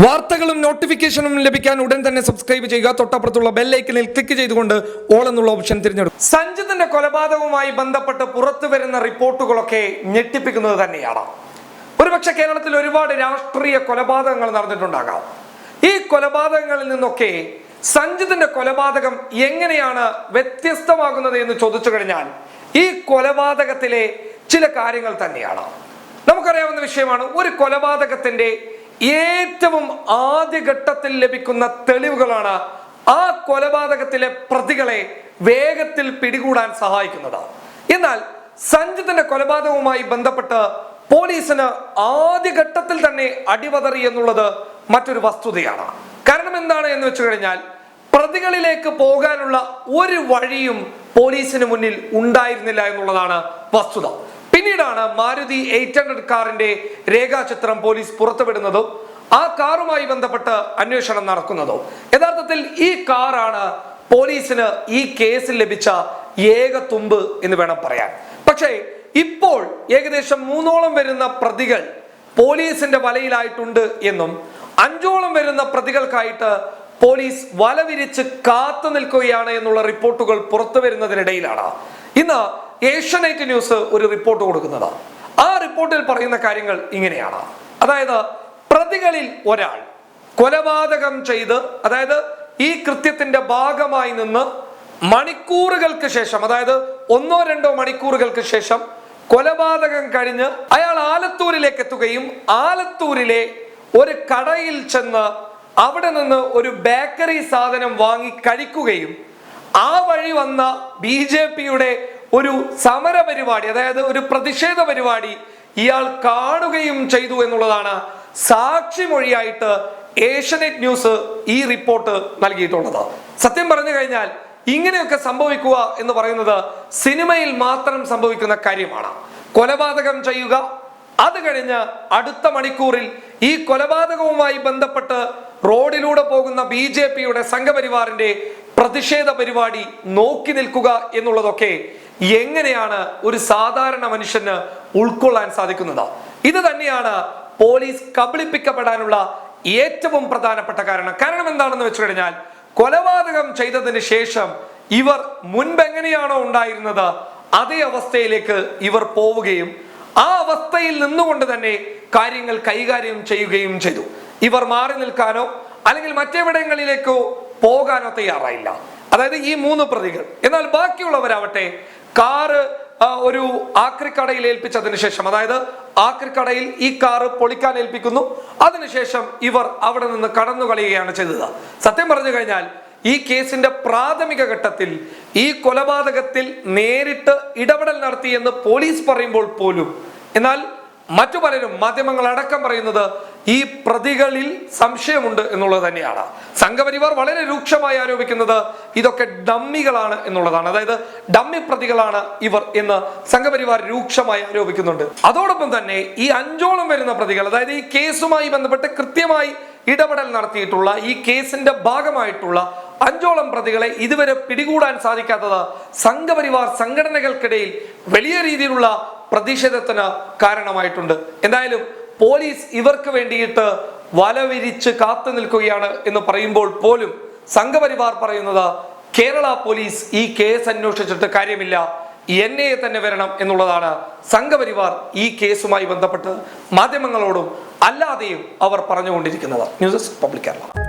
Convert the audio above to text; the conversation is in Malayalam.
വാർത്തകളും നോട്ടിഫിക്കേഷനും ലഭിക്കാൻ ഉടൻ തന്നെ സബ്സ്ക്രൈബ് ചെയ്യുക. തൊട്ടപ്പുറത്തുള്ള ബെല്ലൈക്കനിൽ ക്ലിക്ക് ചെയ്തുകൊണ്ട് ഓൾ എന്നുള്ള ഓപ്ഷൻ തിരഞ്ഞെടുക്കും സഞ്ജിത്തിന്റെ കൊലപാതകവുമായി ബന്ധപ്പെട്ട് പുറത്തു വരുന്ന റിപ്പോർട്ടുകളൊക്കെ ഞെട്ടിപ്പിക്കുന്നത് തന്നെയാണ്. ഒരുപക്ഷെ കേരളത്തിൽ ഒരുപാട് രാഷ്ട്രീയ കൊലപാതകങ്ങൾ നടന്നിട്ടുണ്ടാകാം. ഈ കൊലപാതകങ്ങളിൽ നിന്നൊക്കെ സഞ്ജിത്തിന്റെ കൊലപാതകം എങ്ങനെയാണ് വ്യത്യസ്തമാകുന്നത് എന്ന് ചോദിച്ചു കഴിഞ്ഞാൽ ഈ കൊലപാതകത്തിലെ ചില കാര്യങ്ങൾ തന്നെയാണ്. നമുക്കറിയാവുന്ന വിഷയമാണ് ഒരു കൊലപാതകത്തിന്റെ ഏറ്റവും ആദ്യഘട്ടത്തിൽ ലഭിക്കുന്ന തെളിവുകളാണ് ആ കൊലപാതകത്തിലെ പ്രതികളെ വേഗത്തിൽ പിടികൂടാൻ സഹായിക്കുന്നത്. എന്നാൽ സഞ്ജിത്തിന്റെ കൊലപാതകവുമായി ബന്ധപ്പെട്ട് പോലീസിന് ആദ്യഘട്ടത്തിൽ തന്നെ അടിപതറി എന്നുള്ളത് മറ്റൊരു വസ്തുതയാണ്. കാരണം എന്താണ് എന്ന് വെച്ചു കഴിഞ്ഞാൽ പ്രതികളിലേക്ക് പോകാനുള്ള ഒരു വഴിയും പോലീസിന് മുന്നിൽ ഉണ്ടായിരുന്നില്ല എന്നുള്ളതാണ് വസ്തുത. പിന്നീടാണ് മാരുതി എയ്റ്റ് ഹൺഡ്രഡ് കാറിന്റെ രേഖാചിത്രം പോലീസ് പുറത്തുവിടുന്നതും ആ കാറുമായി ബന്ധപ്പെട്ട് അന്വേഷണം നടക്കുന്നതോ. യഥാർത്ഥത്തിൽ ഈ കാറാണ് പോലീസിന് ഈ കേസിൽ ലഭിച്ച ഏക തുമ്പ് എന്ന് വേണം പറയാൻ. പക്ഷേ ഇപ്പോൾ ഏകദേശം മൂന്നോളം വരുന്ന പ്രതികൾ പോലീസിന്റെ വലയിലായിട്ടുണ്ട് എന്നും അഞ്ചോളം വരുന്ന പ്രതികൾക്കായിട്ട് പോലീസ് വലവിരിച്ച് കാത്തു നിൽക്കുകയാണ് എന്നുള്ള റിപ്പോർട്ടുകൾ പുറത്തു വരുന്നതിനിടയിലാണ് ഇന്ന് ഏഷ്യാനെറ്റ് ന്യൂസ് ഒരു റിപ്പോർട്ട് കൊടുക്കുന്നത് ആ റിപ്പോർട്ടിൽ പറയുന്ന കാര്യങ്ങൾ ഇങ്ങനെയാണ്. അതായത് പ്രതികളിൽ ഒരാൾ കൊലപാതകം ചെയ്ത് അതായത് ഈ കൃത്യത്തിന്റെ ഭാഗമായി നിന്ന് മണിക്കൂറുകൾക്ക് ശേഷം അതായത് ഒന്നോ രണ്ടോ മണിക്കൂറുകൾക്ക് ശേഷം കൊലപാതകം കഴിഞ്ഞ് അയാൾ ആലത്തൂരിലേക്ക് എത്തുകയും ആലത്തൂരിലെ ഒരു കടയിൽ ചെന്ന് അവിടെ നിന്ന് ഒരു ബേക്കറി സാധനം വാങ്ങി കഴിക്കുകയും ആ വഴി വന്ന ബി ജെ പിയുടെ ഒരു സമര പരിപാടി അതായത് ഒരു പ്രതിഷേധ പരിപാടി ഇയാൾ കാണുകയും ചെയ്തു എന്നുള്ളതാണ് സാക്ഷിമൊഴിയായിട്ട് ഏഷ്യനെറ്റ് ന്യൂസ് ഈ റിപ്പോർട്ട് നൽകിയിട്ടുള്ളത്. സത്യം പറഞ്ഞു കഴിഞ്ഞാൽ ഇങ്ങനെയൊക്കെ സംഭവിക്കുക എന്ന് പറയുന്നത് സിനിമയിൽ മാത്രം സംഭവിക്കുന്ന കാര്യമാണ്. കൊലപാതകം ചെയ്യുക അത് കഴിഞ്ഞ് അടുത്ത മണിക്കൂറിൽ ഈ കൊലപാതകവുമായി ബന്ധപ്പെട്ട് റോഡിലൂടെ പോകുന്ന ബി ജെ പിയുടെ സംഘപരിവാറിന്റെ പ്രതിഷേധ പരിപാടി നോക്കി നിൽക്കുക എന്നുള്ളതൊക്കെ എങ്ങനെയാണ് ഒരു സാധാരണ മനുഷ്യന് ഉൾക്കൊള്ളാൻ സാധിക്കുന്നത്? ഇത് തന്നെയാണ് പോലീസ് കബളിപ്പിക്കപ്പെടാനുള്ള ഏറ്റവും പ്രധാനപ്പെട്ട കാരണം. കാരണം എന്താണെന്ന് വെച്ചു കഴിഞ്ഞാൽ കൊലപാതകം ചെയ്തതിന് ശേഷം ഇവർ മുൻപെങ്ങനെയാണോ ഉണ്ടായിരുന്നത് അതേ അവസ്ഥയിലേക്ക് ഇവർ പോവുകയും ആ അവസ്ഥയിൽ നിന്നുകൊണ്ട് തന്നെ കാര്യങ്ങൾ കൈകാര്യം ചെയ്യുകയും ചെയ്തു. ഇവർ മാറി നിൽക്കാനോ അല്ലെങ്കിൽ മറ്റെവിടങ്ങളിലേക്കോ പോകാനോ തയ്യാറായില്ല. അതായത് ഈ മൂന്ന് പ്രതികൾ. എന്നാൽ ബാക്കിയുള്ളവരാവട്ടെ കാറ് ഒരു ആക്രിക്കടയിൽ ഏൽപ്പിച്ചതിന് ശേഷം അതായത് ആക്രിക്കടയിൽ ഈ കാറ് പൊളിക്കാൻ ഏൽപ്പിക്കുന്നു. അതിനുശേഷം ഇവർ അവിടെ നിന്ന് കടന്നു കളയുകയാണ് ചെയ്തത്. സത്യം പറഞ്ഞു കഴിഞ്ഞാൽ ഈ കേസിന്റെ പ്രാഥമിക ഘട്ടത്തിൽ ഈ കൊലപാതകത്തിൽ നേരിട്ട് ഇടപെടൽ നടത്തി എന്ന് പോലീസ് പറയുമ്പോൾ പോലും എന്നാൽ മറ്റു പലരും മാധ്യമങ്ങൾ അടക്കം പറയുന്നത് ഈ പ്രതികളിൽ സംശയമുണ്ട് എന്നുള്ളത് തന്നെയാണ്. സംഘപരിവാർ വളരെ രൂക്ഷമായി ആരോപിക്കുന്നത് ഇതൊക്കെ ഡമ്മികളാണ് എന്നുള്ളതാണ്. അതായത് ഡമ്മി പ്രതികളാണ് ഇവർ എന്ന് സംഘപരിവാർ രൂക്ഷമായി ആരോപിക്കുന്നുണ്ട്. അതോടൊപ്പം തന്നെ ഈ അഞ്ചോളം വരുന്ന പ്രതികൾ അതായത് ഈ കേസുമായി ബന്ധപ്പെട്ട് കൃത്യമായി ഇടപെടൽ നടത്തിയിട്ടുള്ള ഈ കേസിന്റെ ഭാഗമായിട്ടുള്ള അഞ്ചോളം പ്രതികളെ ഇതുവരെ പിടികൂടാൻ സാധിക്കാത്തത് സംഘപരിവാർ സംഘടനകൾക്കിടയിൽ വലിയ രീതിയിലുള്ള പ്രതിഷേധത്തിന് കാരണമായിട്ടുണ്ട്. എന്തായാലും പോലീസ് ഇവർക്ക് വേണ്ടിയിട്ട് വലവിരിച്ച് കാത്തു നിൽക്കുകയാണ് എന്ന് പറയുമ്പോൾ പോലും സംഘപരിവാർ പറയുന്നത് കേരള പോലീസ് ഈ കേസ് അന്വേഷിച്ചിട്ട് കാര്യമില്ല എൻ ഐ എ തന്നെ വരണം എന്നുള്ളതാണ് സംഘപരിവാർ ഈ കേസുമായി ബന്ധപ്പെട്ട് മാധ്യമങ്ങളോടും അല്ലാതെയും അവർ പറഞ്ഞുകൊണ്ടിരിക്കുന്നത്. News desk public Kerala.